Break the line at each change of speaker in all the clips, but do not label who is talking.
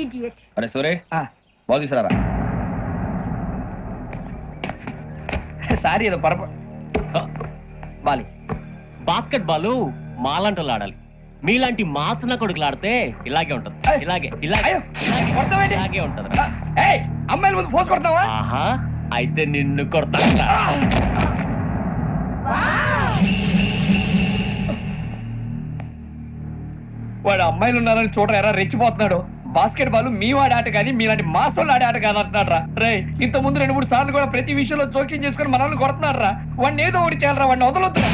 Idiot
అరే సూరే.
ఆ,
ball తీసుకురారా?
Sorry ఏదో పరప బాలి
బాస్కెట్ బాల్. మాలాంటి వాళ్ళు ఆడాలి మీలాంటి మాసన కొడుకులు ఆడితే ఇలాగే ఉంటది. ఇలాగే ఇలాగే ఇలాగే, ఉంటది.
అమ్మాయిల ముందు ఫోర్స్ కొడతావా?
ఆహా అయితే నిన్ను కొడతా.
వాడు అమ్మాయిలు ఉన్నారని చూడరా ఎరా రెచ్చిపోతున్నాడు. బాస్కెట్ బాల్ మీ వాడి ఆట కానీ మీలాంటి మాసోళ్ళు ఆడే ఆట కాదు అంటున్నారా రా. రే ఇంత ముందు రెండు మూడు సార్లు కూడా ప్రతి విషయంలో జోక్యం చేసుకుని మనల్ని కొడుతున్నారా రా. వాడిని ఏదో ఒకటి చేయాలరా వాడిని వదలొద్దురా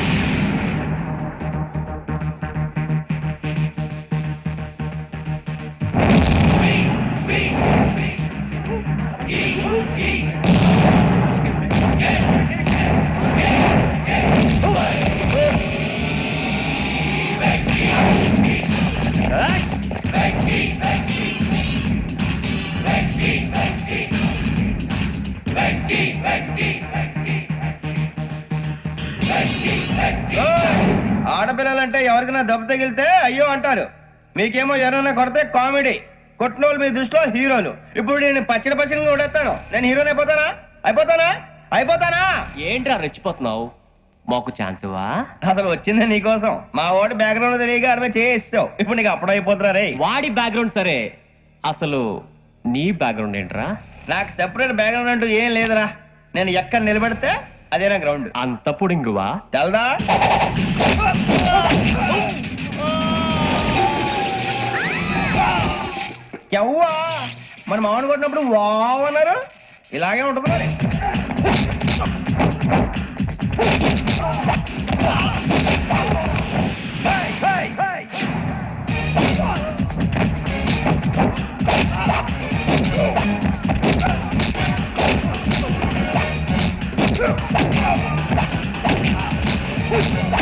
ఆడపిల్లలంటే ఎవరికైనా దెబ్బ తగిలితే అయ్యో అంటారు. మీకేమో ఎవరైనా కొడితే కామెడీ. కొట్టినోళ్ళు మీ దృష్టిలో హీరోలు. ఇప్పుడు నేను పచ్చడి పచ్చడిగా కొడేస్తాను నేను హీరోని అయిపోతానా? అయిపోతానా? అయిపోతానా?
ఏంట్రా రెచ్చిపోతున్నావు? మాకు ఛాన్స్ ఇవ్వా
అసలు వచ్చింది నీకోసం. మా ఓటు బ్యాక్గ్రౌండ్ తెలియక ఆడమే చేయిస్తావు ఇప్పుడు నీకు అప్పుడు అయిపోతున్నా రే
వాడి బ్యాక్గ్రౌండ్ సరే. అసలు నీ బ్యాక్గ్రౌండ్ ఏంట్రా?
నాకు సెపరేట్ బ్యాక్గ్రౌండ్ అంటూ ఏం లేదురా. నేను ఎక్కడ నిలబెడితే అదే నా గ్రౌండ్?
అంత పుడింగువా
తెల్దా? ఎవ్వా మన మామిడి కొట్టినప్పుడు వావ్ అన్నారు. ఇలాగే ఉంటుంది Wow.